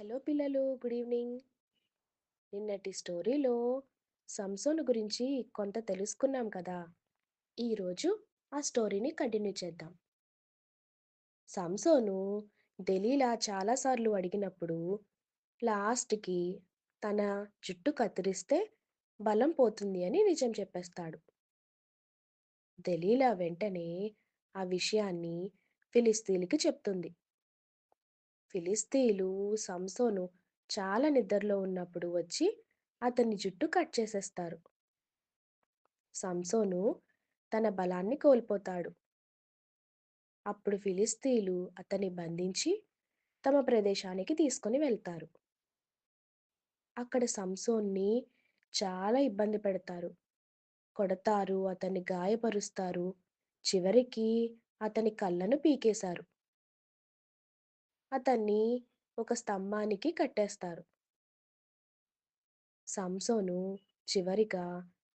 Hello పిల్లలు good evening. నిన్నటి స్టోరీలో సంసోను గురించి కొంత తెలుసుకున్నాం కదా. ఈరోజు ఆ స్టోరీని కంటిన్యూ చేద్దాం. సంసోను దెలీలా చాలాసార్లు అడిగినప్పుడు లాస్ట్కి తన జుట్టు కత్తిరిస్తే బలం పోతుంది అని నిజం చెప్పేస్తాడు. దెలీలా వెంటనే ఆ విషయాన్ని ఫిలిస్తీన్కి చెప్తుంది. ఫిలిస్తీలు సంసోను చాలా నిద్రలో ఉన్నప్పుడు వచ్చి అతని జుట్టు కట్ చేసేస్తారు. సంసోను తన బలాన్ని కోల్పోతాడు. అప్పుడు ఫిలిస్తీలు అతన్ని బంధించి తమ ప్రదేశానికి తీసుకొని వెళ్తారు. అక్కడ సంసోన్ని చాలా ఇబ్బంది పెడతారు. కొడతారు అతన్ని గాయపరుస్తారు. చివరికి అతని కళ్ళను పీకేశారు. అతన్ని ఒక స్తంభానికి కట్టేస్తారు. సంసోను చివరిగా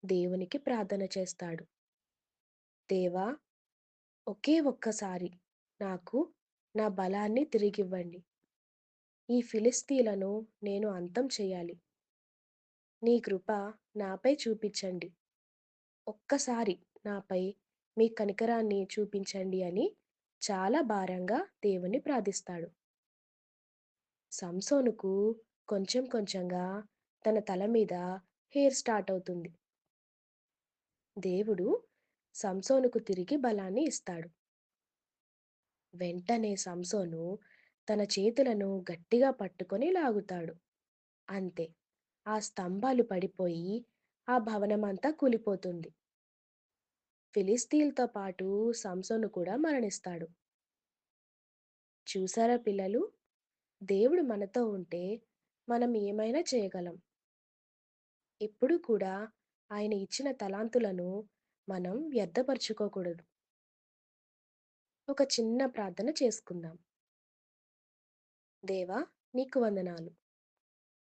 దేవునికి ప్రార్థన చేస్తాడు. దేవా ఒకే ఒక్కసారి నాకు నా బలాన్ని తిరిగివ్వండి. ఈ ఫిలిస్తీలను నేను అంతం చేయాలి. నీ కృప నాపై చూపించండి. ఒక్కసారి నాపై మీ కనికరాన్ని చూపించండి అని చాలా భారంగా దేవుని ప్రార్థిస్తాడు. సంసోనుకు కొంచెం కొంచెంగా తన తల మీద హెయిర్ స్టార్ట్ అవుతుంది. దేవుడు సంసోనుకు తిరిగి బలాన్ని ఇస్తాడు. వెంటనే సంసోను తన చేతులను గట్టిగా పట్టుకొని లాగుతాడు. అంతే ఆ స్తంభాలు పడిపోయి ఆ భవనమంతా కూలిపోతుంది. ఫిలిస్తీన్తో పాటు సంసోను కూడా మరణిస్తాడు. చూసారా పిల్లలు? దేవుడు మనతో ఉంటే మనం ఏమైనా చేయగలం. ఎప్పుడు కూడా ఆయన ఇచ్చిన తలాంతులను మనం వ్యర్థపరచుకోకూడదు. ఒక చిన్న ప్రార్థన చేసుకుందాం. దేవా నీకు వందనాలు.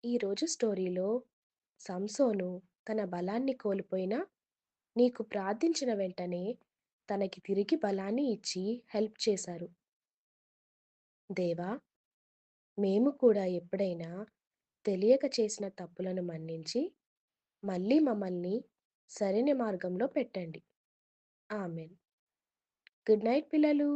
ఈరోజు స్టోరీలో సంసోను తన బలాన్ని కోల్పోయినా నీకు ప్రార్థించిన వెంటనే తనకి తిరిగి బలాన్ని ఇచ్చి హెల్ప్ చేశారు. దేవా మేము కూడా ఎప్పుడైనా తెలియక చేసిన తప్పులను మన్నించి మళ్ళీ మమ్మల్ని సరైన మార్గంలో పెట్టండి. ఆమెన్. గుడ్ నైట్ పిల్లలు.